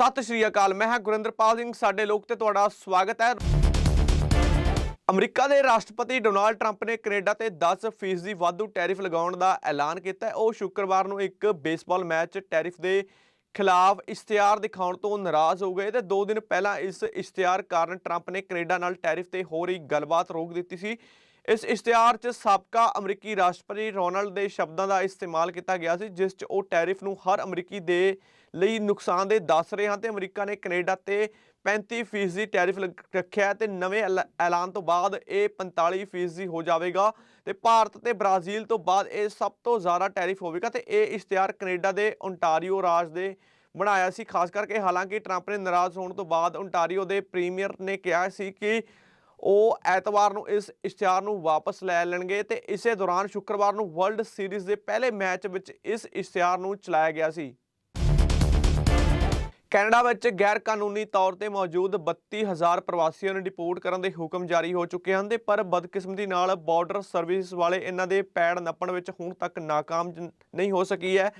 ਸਤਿ ਸ਼੍ਰੀ ਅਕਾਲ, ਮੈਂ ਹਾਂ ਗੁਰਿੰਦਰਪਾਲ ਸਿੰਘ, ਸਾਡੇ ਲੋਕ ਤੇ ਤੁਹਾਡਾ ਸਵਾਗਤ ਹੈ। ਅਮਰੀਕਾ ਦੇ ਰਾਸ਼ਟਰਪਤੀ ਡੋਨਾਲਡ ਟਰੰਪ ਨੇ ਕੈਨੇਡਾ ਤੇ 10% ਦੀ ਵਾਧੂ ਟੈਰਿਫ ਲਗਾਉਣ ਦਾ ਐਲਾਨ ਕੀਤਾ ਉਹ ਸ਼ੁੱਕਰਵਾਰ ਨੂੰ ਇੱਕ ਬੇਸਬਾਲ ਮੈਚ ਟੈਰਿਫ ਦੇ ਖਿਲਾਫ ਇਸ਼ਤਿਹਾਰ ਦਿਖਾਉਣ ਤੋਂ ਨਾਰਾਜ਼ ਹੋ ਗਏ ਤੇ 2 ਦਿਨ ਪਹਿਲਾਂ ਇਸ ਇਸ਼ਤਿਹਾਰ ਕਾਰਨ ਟਰੰਪ ਨੇ ਕੈਨੇਡਾ ਨਾਲ ਟੈਰਿਫ ਤੇ ਹੋ ਰਹੀ ਗੱਲਬਾਤ ਰੋਕ ਦਿੱਤੀ ਸੀ। ਇਸ ਇਸ਼ਤਿਹਾਰ 'ਚ ਸਾਬਕਾ ਅਮਰੀਕੀ ਰਾਸ਼ਟਰਪਤੀ ਰੋਨਲਡ ਦੇ ਸ਼ਬਦਾਂ ਦਾ ਇਸਤੇਮਾਲ ਕੀਤਾ ਗਿਆ ਸੀ, ਜਿਸ 'ਚ ਉਹ ਟੈਰਿਫ ਨੂੰ ਹਰ ਅਮਰੀਕੀ ਦੇ ਲਈ ਨੁਕਸਾਨਦੇਹ ਦੱਸ ਰਹੇ ਹਨ ਤੇ ਅਮਰੀਕਾ ਨੇ ਕੈਨੇਡਾ ਤੇ 35% ਟੈਰਿਫ ਲਗ- ਰੱਖਿਆ ਹੈ ਤੇ ਨਵੇਂ ਐਲਾ- ਐਲਾਨ ਤੋਂ ਬਾਅਦ ਇਹ 45% ਹੋ ਜਾਵੇਗਾ ਤੇ ਭਾਰਤ ਤੇ ਬ੍ਰਾਜ਼ੀਲ ਤੋਂ ਬਾਅਦ ਇਹ ਸਭ ਤੋਂ ਜ਼ਿਆਦਾ ਟੈਰਿਫ ਹੋਵੇਗਾ ਤੇ ਇਹ ਇਸ਼ਤਿਹਾਰ ਕੈਨੇਡਾ ਦੇ ਓਨਟਾਰੀਓ ਰਾਜ ਦੇ ਬਣਾਇਆ ਸੀ, ਖਾਸ ਕਰਕੇ ਹਾਲਾਂਕਿ ਟਰੰਪ ਨੇ ਨਾਰਾਜ਼ ਹੋਣ ਤੋਂ ਬਾਅਦ ਓਨਟਾਰੀਓ ਦੇ ਪ੍ਰੀਮੀਅਰ ਨੇ ਕਿਹਾ ਸੀ ਕਿ ਉਹ ਐਤਵਾਰ ਨੂੰ ਇਸ ਇਸ਼ਤਿਹਾਰ ਨੂੰ ਵਾਪਸ ਲੈ ਲੈਣਗੇ ਤੇ ਇਸੇ ਦੌਰਾਨ ਸ਼ੁੱਕਰਵਾਰ ਨੂੰ ਵਰਲਡ ਸੀਰੀਜ਼ ਦੇ ਪਹਿਲੇ ਮੈਚ ਵਿੱਚ ਇਸ ਇਸ਼ਤਿਹਾਰ ਨੂੰ ਚਲਾਇਆ ਗਿਆ ਸੀ। ਕੈਨੇਡਾ ਵਿੱਚ ਗੈਰ ਕਾਨੂੰਨੀ ਤੌਰ ਤੇ ਮੌਜੂਦ 32000 ਪ੍ਰਵਾਸੀਆਂ ਨੂੰ ਡਿਪੋਰਟ ਕਰਨ ਦੇ ਹੁਕਮ ਜਾਰੀ ਹੋ ਚੁੱਕੇ ਹਨ ਤੇ ਪਰ ਬਦਕਿਸਮਤੀ ਨਾਲ ਬਾਰਡਰ ਸਰਵਿਸ ਵਾਲੇ ਇਹਨਾਂ ਦੇ ਪੈੜ ਨੱਪਣ ਵਿੱਚ ਹੁਣ ਤੱਕ ਨਾਕਾਮ ਨਹੀਂ ਹੋ ਸਕੀ ਹੈ।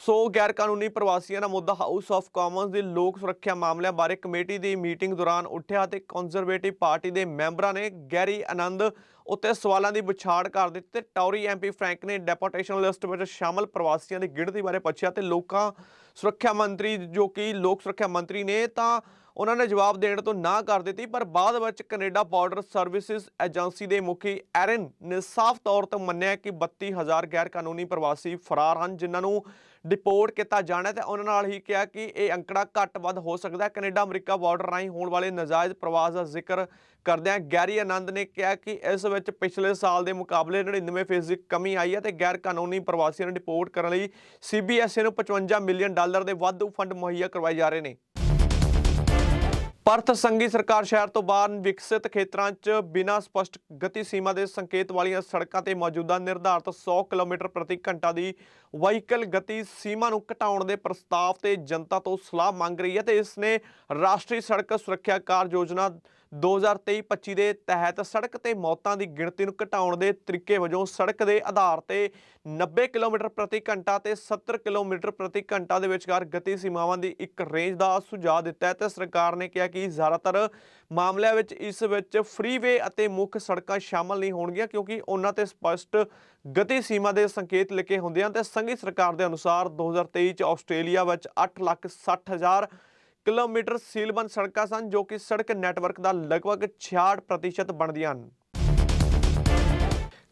ਸੋ ਗੈਰ ਕਾਨੂੰਨੀ ਪ੍ਰਵਾਸੀਆਂ ਦਾ ਮੁੱਦਾ ਹਾਊਸ ਆਫ ਕਾਮਨਸ ਦੀ ਲੋਕ ਸੁਰੱਖਿਆ ਮਾਮਲਿਆਂ ਬਾਰੇ ਕਮੇਟੀ ਦੀ ਮੀਟਿੰਗ ਦੌਰਾਨ ਉੱਠਿਆ ਤੇ ਕੰਜ਼ਰਵੇਟਿਵ ਪਾਰਟੀ ਦੇ ਮੈਂਬਰਾਂ ਨੇ ਗੈਰੀ ਆਨੰਦ ਉੱਤੇ ਸਵਾਲਾਂ ਦੀ ਵਿਛਾੜ ਕਰ ਦਿੱਤੀ ਤੇ ਟੌਰੀ ਐਮਪੀ ਫਰੈਂਕ ਨੇ ਡੈਪੋਟੇਸ਼ਨ ਲਿਸਟ ਵਿੱਚ ਸ਼ਾਮਲ ਪ੍ਰਵਾਸੀਆਂ ਦੀ ਗਿਣਤੀ ਬਾਰੇ ਪੁੱਛਿਆ ਤੇ ਲੋਕਾਂ ਸੁਰੱਖਿਆ ਮੰਤਰੀ ਜੋ ਕਿ ਲੋਕ ਸੁਰੱਖਿਆ ਮੰਤਰੀ ਨੇ ਤਾਂ ਉਹਨਾਂ ਨੇ ਜਵਾਬ ਦੇਣ ਤੋਂ ਨਾ ਕਰ ਦਿੱਤੀ, ਪਰ ਬਾਅਦ ਵਿੱਚ ਕੈਨੇਡਾ ਬਾਰਡਰ ਸਰਵਿਸਿਜ਼ ਏਜੰਸੀ ਦੇ ਮੁਖੀ ਐਰਨ ਨੇ ਸਾਫ਼ ਤੌਰ ਤੇ ਮੰਨਿਆ ਕਿ 32000 ਗੈਰ ਕਾਨੂੰਨੀ ਪ੍ਰਵਾਸੀ ਫਰਾਰ ਹਨ, ਜਿਨ੍ਹਾਂ ਨੂੰ ਡਿਪੋਰਟ ਕੀਤਾ ਜਾਣਾ ਹੈ ਤੇ ਉਹਨਾਂ ਨਾਲ ਹੀ ਕਿਹਾ ਕਿ ਇਹ ਅੰਕੜਾ ਘੱਟ ਵੱਧ ਹੋ ਸਕਦਾ ਹੈ। ਕੈਨੇਡਾ ਅਮਰੀਕਾ ਬਾਰਡਰ ਰਾਹੀਂ ਹੋਣ ਵਾਲੇ ਨਾਜਾਇਜ਼ ਪ੍ਰਵਾਸ ਦਾ ਜ਼ਿਕਰ ਕਰਦਿਆਂ ਗੈਰੀ ਆਨੰਦ ਨੇ ਕਿਹਾ ਕਿ ਇਸ ਵਿੱਚ ਪਿਛਲੇ ਸਾਲ ਦੇ ਮੁਕਾਬਲੇ 99% ਦੀ ਕਮੀ ਆਈ ਹੈ ਤੇ ਗੈਰ ਕਾਨੂੰਨੀ ਪ੍ਰਵਾਸੀਆਂ ਨੂੰ ਡਿਪੋਰਟ ਕਰਨ ਲਈ ਸੀਬੀਐਸਈ ਨੂੰ 55 ਮਿਲੀਅਨ ਡਾਲਰ ਦੇ ਵਾਧੂ ਫੰਡ ਮੁਹੱਈਆ ਕਰਵਾਏ ਜਾ ਰਹੇ ਨੇ। ਪਰਥ ਸੰਘੀ ਸਰਕਾਰ ਸ਼ਹਿਰ ਤੋਂ ਬਾਹਰ ਵਿਕਸਿਤ ਖੇਤਰਾਂ 'ਚ ਬਿਨਾਂ ਸਪਸ਼ਟ ਗਤੀ ਸੀਮਾ ਦੇ ਸੰਕੇਤ ਵਾਲੀਆਂ ਸੜਕਾਂ ਤੇ ਮੌਜੂਦਾ ਨਿਰਧਾਰਤ 100 ਕਿਲੋਮੀਟਰ ਪ੍ਰਤੀ ਘੰਟਾ ਦੀ ਵਹੀਕਲ ਗਤੀ ਸੀਮਾ ਨੂੰ ਘਟਾਉਣ ਦੇ ਪ੍ਰਸਤਾਵ ਤੇ ਜਨਤਾ ਤੋਂ ਸਲਾਹ ਮੰਗ ਰਹੀ ਹੈ ਤੇ ਇਸ ਨੇ ਰਾਸ਼ਟਰੀ ਸੜਕ ਸੁਰੱਖਿਆ ਕਾਰ ਯੋਜਨਾ 2023-25 ਦੇ ਤਹਿਤ ਸੜਕ ਤੇ ਮੌਤਾਂ ਦੀ ਗਿਣਤੀ ਨੂੰ ਘਟਾਉਣ ਦੇ ਤਰੀਕੇ ਵਜੋਂ ਸੜਕ ਦੇ ਆਧਾਰ ਤੇ 90 ਕਿਲੋਮੀਟਰ ਪ੍ਰਤੀ ਘੰਟਾ ਤੇ 70 ਕਿਲੋਮੀਟਰ ਪ੍ਰਤੀ ਘੰਟਾ ਦੇ ਵਿਚਕਾਰ ਗਤੀ ਸੀਮਾਵਾਂ ਦੀ ਇੱਕ ਰੇਂਜ ਦਾ ਸੁਝਾਅ ਦਿੱਤਾ ਹੈ ਤੇ ਸਰਕਾਰ ਨੇ ਕਿਹਾ ਕਿ ਜ਼ਿਆਦਾਤਰ ਮਾਮਲਿਆਂ ਵਿੱਚ ਇਸ ਵਿੱਚ ਫ੍ਰੀਵੇ ਅਤੇ ਮੁੱਖ ਸੜਕਾਂ ਸ਼ਾਮਲ ਨਹੀਂ ਹੋਣਗੀਆਂ ਕਿਉਂਕਿ ਉਹਨਾਂ ਤੇ ਸਪਸ਼ਟ ਗਤੀ ਸੀਮਾ ਦੇ ਸੰਕੇਤ ਲਿਖੇ ਹੁੰਦੇ ਹਨ ਤੇ ਸੰਘੀ ਸਰਕਾਰ ਦੇ ਅਨੁਸਾਰ 2023 ਚ ਆਸਟ੍ਰੇਲੀਆ ਵਿੱਚ 8,60,000 ਕਿਲੋਮੀਟਰ ਸੀਲਬੰਦ ਸੜਕਾਂ ਸਨ ਜੋ ਕਿ ਸੜਕ ਨੈਟਵਰਕ ਦਾ ਲਗਭਗ 66% ਬਣਦੀਆਂ ਹਨ।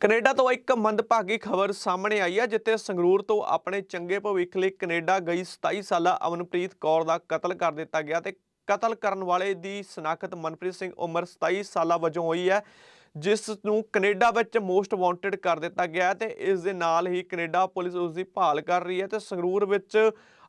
ਕੈਨੇਡਾ ਤੋਂ ਇੱਕ ਮੰਦਭਾਗੀ ਖਬਰ ਸਾਹਮਣੇ ਆਈ ਹੈ, ਜਿੱਥੇ ਸੰਗਰੂਰ ਤੋਂ ਆਪਣੇ ਚੰਗੇ ਭਵਿੱਖ ਲਈ ਕੈਨੇਡਾ ਗਈ 27 ਸਾਲਾ ਅਮਨਪ੍ਰੀਤ ਕੌਰ ਦਾ ਕਤਲ ਕਰ ਦਿੱਤਾ ਗਿਆ ਤੇ ਕਤਲ ਕਰਨ ਵਾਲੇ ਦੀ ਸਨਾਖਤ ਮਨਪ੍ਰੀਤ ਸਿੰਘ ਉਮਰ 27 ਸਾਲਾਂ ਵਜੋਂ ਹੋਈ ਹੈ, ਜਿਸ ਨੂੰ ਕੈਨੇਡਾ ਵਿੱਚ ਮੋਸਟ ਵਾਂਟਡ ਕਰ ਦਿੱਤਾ ਗਿਆ ਤੇ ਇਸ ਦੇ ਨਾਲ ਹੀ ਕੈਨੇਡਾ ਪੁਲਿਸ ਉਸ ਦੀ ਭਾਲ ਕਰ ਰਹੀ ਹੈ ਤੇ ਸੰਗਰੂਰ ਵਿੱਚ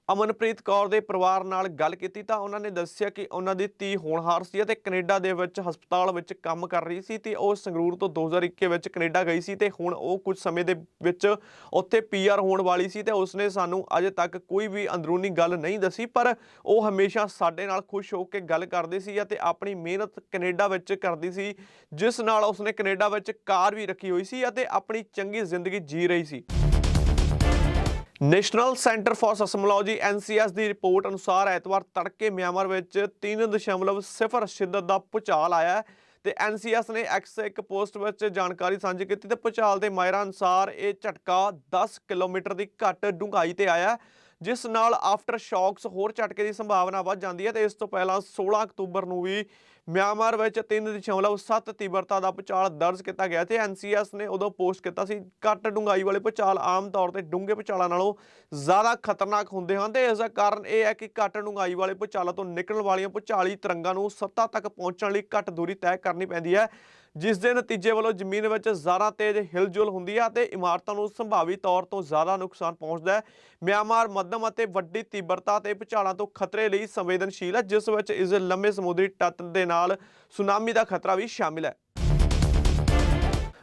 ਅਮਨਪ੍ਰੀਤ ਕੌਰ ਦੇ ਪਰਿਵਾਰ ਨਾਲ ਗੱਲ ਕੀਤੀ ਤਾਂ ਉਹਨਾਂ ਨੇ ਦੱਸਿਆ ਕਿ ਉਹਨਾਂ ਦੀ ਧੀ ਹੋਣਹਾਰ ਸੀ ਅਤੇ ਕੈਨੇਡਾ ਦੇ ਵਿੱਚ ਹਸਪਤਾਲ ਵਿੱਚ ਕੰਮ ਕਰ ਰਹੀ ਸੀ ਤੇ ਉਹ ਸੰਗਰੂਰ ਤੋਂ 2021 ਵਿੱਚ ਕੈਨੇਡਾ ਗਈ ਸੀ ਤੇ ਹੁਣ ਉਹ ਕੁਝ ਸਮੇਂ ਦੇ ਵਿੱਚ ਉੱਥੇ ਪੀਆਰ ਹੋਣ ਵਾਲੀ ਸੀ ਤੇ ਉਸਨੇ ਸਾਨੂੰ ਅਜੇ ਤੱਕ ਕੋਈ ਵੀ ਅੰਦਰੂਨੀ ਗੱਲ ਨਹੀਂ ਦੱਸੀ, ਪਰ ਉਹ ਹਮੇਸ਼ਾ ਸਾਡੇ ਨਾਲ ਖੁਸ਼ ਹੋ ਕੇ ਗੱਲ ਕਰਦੀ ਸੀ ਅਤੇ ਆਪਣੀ ਮਿਹਨਤ ਕੈਨੇਡਾ ਵਿੱਚ ਕਰਦੀ ਸੀ, ਜਿਸ ਨਾਲ ਉਸਨੇ ਕੈਨੇਡਾ ਵਿੱਚ ਕਾਰ ਵੀ ਰੱਖੀ ਹੋਈ ਸੀ ਅਤੇ ਆਪਣੀ ਚੰਗੀ ਜ਼ਿੰਦਗੀ ਜੀ ਰਹੀ ਸੀ। National centre for seismology, NCS the report ਅਨੁਸਾਰ ਐਤਵਾਰ ਤੜਕੇ ਮਿਆਂਮਾਰ ਵਿੱਚ 3.0 ਸ਼ਿੱਦਤ ਦਾ ਭੂਚਾਲ ਆਇਆ ਹੈ ਤੇ ਐਨਸੀਐਸ ਨੇ ਐਕਸ ਇੱਕ ਪੋਸਟ ਵਿੱਚ ਜਾਣਕਾਰੀ ਸਾਂਝੀ ਕੀਤੀ ਤੇ ਭੂਚਾਲ ਦੇ ਮਾਹਿਰਾਂ ਅਨੁਸਾਰ ਇਹ ਝਟਕਾ 10 ਕਿਲੋਮੀਟਰ ਦੀ ਘੱਟ ਡੂੰਘਾਈ ਤੇ ਆਇਆ ਜਿਸ ਨਾਲ ਆਫਟਰ ਸ਼ੌਕਸ ਹੋਰ ਝਟਕੇ ਦੀ ਸੰਭਾਵਨਾ ਵੱਧ ਜਾਂਦੀ ਹੈ ਤੇ ਇਸ ਤੋਂ ਪਹਿਲਾਂ 16 ਅਕਤੂਬਰ ਨੂੰ ਵੀ ਮਿਆਂਮਾਰ ਵਿੱਚ 3.7 ਤੀਬਰਤਾ ਦਾ ਭੂਚਾਲ ਦਰਜ ਕੀਤਾ ਗਿਆ ਤੇ ਐਨਸੀਐਸ ਨੇ ਉਦੋਂ ਪੋਸਟ ਕੀਤਾ ਸੀ, ਘੱਟ ਡੂੰਘਾਈ ਵਾਲੇ ਭੂਚਾਲ ਆਮ ਤੌਰ ਤੇ ਡੂੰਘੇ ਭੂਚਾਲਾਂ ਨਾਲੋਂ ਜ਼ਿਆਦਾ ਖਤਰਨਾਕ ਹੁੰਦੇ ਹਨ ਤੇ ਇਸ ਦਾ ਕਾਰਨ ਇਹ ਹੈ ਕਿ ਘੱਟ ਡੂੰਘਾਈ ਵਾਲੇ ਭੂਚਾਲਾਂ ਤੋਂ ਨਿਕਲਣ ਵਾਲੀਆਂ ਭੂਚਾਲੀ ਤਰੰਗਾਂ ਨੂੰ ਸੱਤਾ ਤੱਕ ਪਹੁੰਚਣ ਲਈ ਘੱਟ ਦੂਰੀ ਤੈਅ ਕਰਨੀ ਪੈਂਦੀ ਹੈ। ਜਿਸ ਦੇ ਨਤੀਜੇ ਵੱਲੋਂ ਜ਼ਮੀਨ ਵਿੱਚ ਜ਼ਿਆਦਾ ਤੇਜ਼ ਹਿਲਜੁਲ ਹੁੰਦੀ ਹੈ ਤੇ ਇਮਾਰਤਾਂ ਨੂੰ ਸੰਭਾਵੀ ਤੌਰ ਤੋਂ ਜ਼ਿਆਦਾ ਨੁਕਸਾਨ ਪਹੁੰਚਦਾ ਹੈ। ਮਿਆਂਮਾਰ ਮੱਧਮ ਅਤੇ ਵੱਡੀ ਤੀਬਰਤਾ ਤੇ ਭੂਚਾਲਾਂ ਤੋਂ ਖਤਰੇ ਲਈ ਸੰਵੇਦਨਸ਼ੀਲ ਹੈ, ਜਿਸ ਵਿੱਚ ਇਸ ਦੇ ਲੰਮੇ ਸਮੁੰਦਰੀ ਤੱਤ ਦੇ ਨਾਲ ਸੁਨਾਮੀ ਦਾ ਖਤਰਾ ਵੀ ਸ਼ਾਮਿਲ ਹੈ।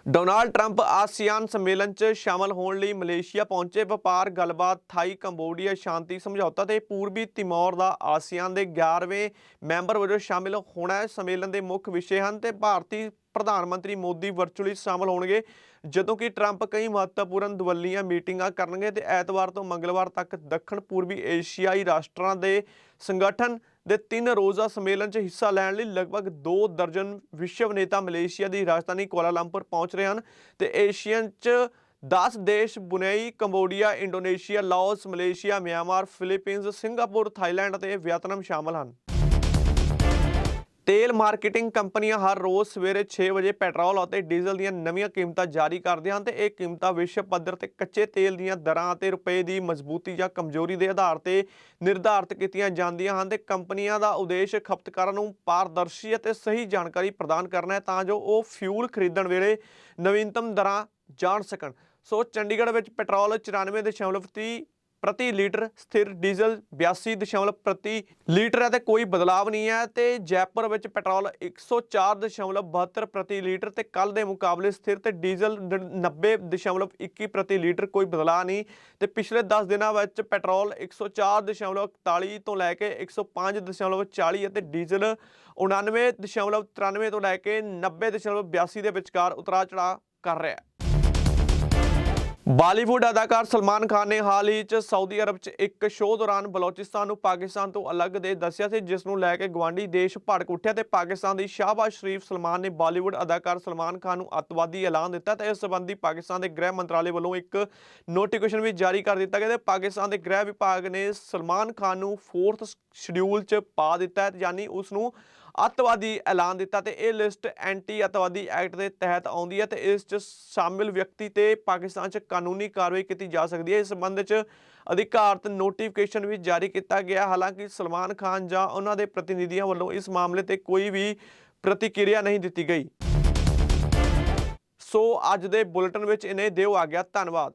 ਡੋਨਾਲਡ ਟਰੰਪ ਆਸੀਆਨ ਸੰਮੇਲਨ 'ਚ ਸ਼ਾਮਲ ਹੋਣ ਲਈ ਮਲੇਸ਼ੀਆ ਪਹੁੰਚੇ। ਵਪਾਰ, ਗੱਲਬਾਤ, ਥਾਈ, ਕੰਬੋਡੀਆ, ਸ਼ਾਂਤੀ, ਸਮਝੌਤਾ ਤੇ ਪੂਰਬੀ ਤਿਮੋਰ ਦਾ ਆਸੀਆਨ ਦੇ 11ਵੇਂ ਮੈਂਬਰ ਵਜੋਂ ਸ਼ਾਮਿਲ ਹੋਣਾ ਹੈ। ਸੰਮੇਲਨ ਦੇ ਮੁੱਖ ਵਿਸ਼ੇ ਹਨ ਤੇ ਭਾਰਤੀ ਪ੍ਰਧਾਨ ਮੰਤਰੀ ਮੋਦੀ ਵਰਚੁਅਲੀ ਸ਼ਾਮਲ ਹੋਣਗੇ। ਜਦੋਂ ਕਿ ਟਰੰਪ ਕਈ ਮਹੱਤਵਪੂਰਨ ਦਵੱਲੀਆਂ ਮੀਟਿੰਗਾਂ ਕਰਨਗੇ ਤੇ ਐਤਵਾਰ ਤੋਂ ਮੰਗਲਵਾਰ ਤੱਕ ਦੱਖਣ ਪੂਰਬੀ ਏਸ਼ੀਆਈ ਰਾਸ਼ਟਰਾਂ ਦੇ ਸੰਗਠਨ ਦੇ ਤਿੰਨ ਰੋਜ਼ਾ ਸੰਮੇਲਨ 'ਚ ਹਿੱਸਾ ਲੈਣ ਲਈ ਲਗਭਗ 2 ਦਰਜਨ ਵਿਸ਼ਵ ਨੇਤਾ ਮਲੇਸ਼ੀਆ ਦੀ ਰਾਜਧਾਨੀ ਕੁਆਲਾਲੰਪੁਰ ਪਹੁੰਚ ਰਹੇ ਹਨ ਤੇ ਏਸ਼ੀਅਨ 'ਚ 10 ਦੇਸ਼, Brunei, Cambodia, Indonesia, Laos, Malaysia, Myanmar Philippines Singapore, Thailand ਅਤੇ ਵੀਅਤਨਾਮ ਸ਼ਾਮਲ ਹਨ। ਤੇਲ ਮਾਰਕੀਟਿੰਗ ਕੰਪਨੀਆਂ ਹਰ ਰੋਜ਼ ਸਵੇਰੇ 6 ਵਜੇ ਪੈਟਰੋਲ ਅਤੇ ਡੀਜ਼ਲ ਦੀਆਂ ਨਵੀਆਂ ਕੀਮਤਾਂ ਜਾਰੀ ਕਰਦੀਆਂ ਹਨ ਤੇ ਇਹ ਕੀਮਤਾਂ ਵਿਸ਼ਵ ਪੱਧਰ ਤੇ ਕੱਚੇ ਤੇਲ ਦੀਆਂ ਦਰਾਂ ਅਤੇ ਰੁਪਏ ਦੀ ਮਜ਼ਬੂਤੀ ਜਾਂ ਕਮਜ਼ੋਰੀ ਦੇ ਆਧਾਰ ਤੇ ਨਿਰਧਾਰਤ ਕੀਤੀਆਂ ਜਾਂਦੀਆਂ ਹਨ ਤੇ ਕੰਪਨੀਆਂ ਦਾ ਉਦੇਸ਼ ਖਪਤਕਾਰਾਂ ਨੂੰ ਪਾਰਦਰਸ਼ੀ ਅਤੇ ਸਹੀ ਜਾਣਕਾਰੀ ਪ੍ਰਦਾਨ ਕਰਨਾ ਹੈ ਤਾਂ ਜੋ ਉਹ ਫਿਊਲ ਖਰੀਦਣ ਵੇਲੇ ਨਵੀਨਤਮ ਦਰਾਂ ਜਾਣ ਸਕਣ। ਸੋ ਚੰਡੀਗੜ੍ਹ ਵਿੱਚ ਪੈਟਰੋਲ 94.30 ਪ੍ਰਤੀ ਲੀਟਰ ਸਥਿਰ ਡੀਜ਼ਲ 82 ਦਸ਼ਮਲਵ ਪ੍ਰਤੀ ਲੀਟਰ ਹੈ ਤੇ ਕੋਈ ਬਦਲਾਵ ਨਹੀਂ ਹੈ ਤੇ ਜੈਪੁਰ ਵਿੱਚ ਪੈਟਰੋਲ 104.72 ਪ੍ਰਤੀ ਲੀਟਰ ਤੇ ਕੱਲ ਦੇ ਮੁਕਾਬਲੇ ਸਥਿਰ ਤੇ ਡੀਜ਼ਲ 90.21 ਪ੍ਰਤੀ ਲੀਟਰ ਕੋਈ ਬਦਲਾਅ ਨਹੀਂ ਤੇ ਪਿਛਲੇ 10 ਦਿਨਾਂ ਵਿੱਚ ਪੈਟਰੋਲ 104.41 ਤੋਂ ਲੈ ਕੇ 105.40 ਅਤੇ ਡੀਜ਼ਲ 99.93 ਤੋਂ ਲੈ ਕੇ 90.82 ਦੇ ਵਿਚਕਾਰ ਉਤਰਾਅ ਚੜਾਅ ਕਰ ਰਿਹਾ ਹੈ। ਬਾਲੀਵੁੱਡ ਅਦਾਕਾਰ ਸਲਮਾਨ ਖਾਨ ਨੇ ਹਾਲ ਹੀ 'ਚ ਸਾਊਦੀ ਅਰਬ 'ਚ ਇੱਕ ਸ਼ੋਅ ਦੌਰਾਨ ਬਲੋਚਿਸਤਾਨ ਨੂੰ ਪਾਕਿਸਤਾਨ ਤੋਂ ਅਲੱਗ ਦੇ ਦੱਸਿਆ ਸੀ, ਜਿਸ ਨੂੰ ਲੈ ਕੇ ਗਵਾਂਢੀ ਦੇਸ਼ ਭੜਕ ਉੱਠਿਆ ਤੇ ਪਾਕਿਸਤਾਨ ਦੀ ਸ਼ਾਹਬਾਜ਼ ਸ਼ਰੀਫ ਸਲਮਾਨ ਨੇ ਬਾਲੀਵੁੱਡ ਅਦਾਕਾਰ ਸਲਮਾਨ ਖਾਨ ਨੂੰ ਅੱਤਵਾਦੀ ਐਲਾਨ ਦਿੱਤਾ ਤੇ ਇਸ ਸੰਬੰਧੀ ਪਾਕਿਸਤਾਨ ਦੇ ਗ੍ਰਹਿ ਮੰਤਰਾਲੇ ਵੱਲੋਂ ਇੱਕ ਨੋਟੀਫਿਕੇਸ਼ਨ ਵੀ ਜਾਰੀ ਕਰ ਦਿੱਤਾ ਗਿਆ ਤੇ ਪਾਕਿਸਤਾਨ ਦੇ ਗ੍ਰਹਿ ਵਿਭਾਗ ਨੇ ਸਲਮਾਨ ਖਾਨ ਨੂੰ 4th ਸ਼ਡਿਊਲ 'ਚ ਪਾ ਦਿੱਤਾ ਹੈ, ਯਾਨੀ ਉਸ ਨੂੰ ਅੱਤਵਾਦੀ ਐਲਾਨ ਦਿੱਤਾ ਤੇ ਇਹ ਲਿਸਟ ਐਂਟੀ ਅੱਤਵਾਦੀ ਐਕਟ ਦੇ ਤਹਿਤ ਆਉਂਦੀ ਹੈ ਤੇ ਇਸ 'ਚ ਸ਼ਾਮਿਲ ਵਿਅਕਤੀ ਤੇ ਪਾਕਿਸਤਾਨ 'ਚ ਕਾਨੂੰਨੀ ਕਾਰਵਾਈ ਕੀਤੀ ਜਾ ਸਕਦੀ ਹੈ। ਇਸ ਸੰਬੰਧ 'ਚ ਅਧਿਕਾਰਤ ਨੋਟੀਫਿਕੇਸ਼ਨ ਵੀ ਜਾਰੀ ਕੀਤਾ ਗਿਆ। ਹਾਲਾਂਕਿ ਸਲਮਾਨ ਖਾਨ ਜਾਂ ਉਹਨਾਂ ਦੇ ਪ੍ਰਤੀਨਿਧੀਆਂ ਵੱਲੋਂ ਇਸ ਮਾਮਲੇ ਤੇ ਕੋਈ ਵੀ ਪ੍ਰਤੀਕਿਰਿਆ ਨਹੀਂ ਦਿੱਤੀ ਗਈ। ਸੋ ਅੱਜ ਦੇ ਬੁਲੇਟਿਨ ਵਿੱਚ ਇਹਨੇ ਦਿਓ ਆ ਗਿਆ ਧੰਨਵਾਦ।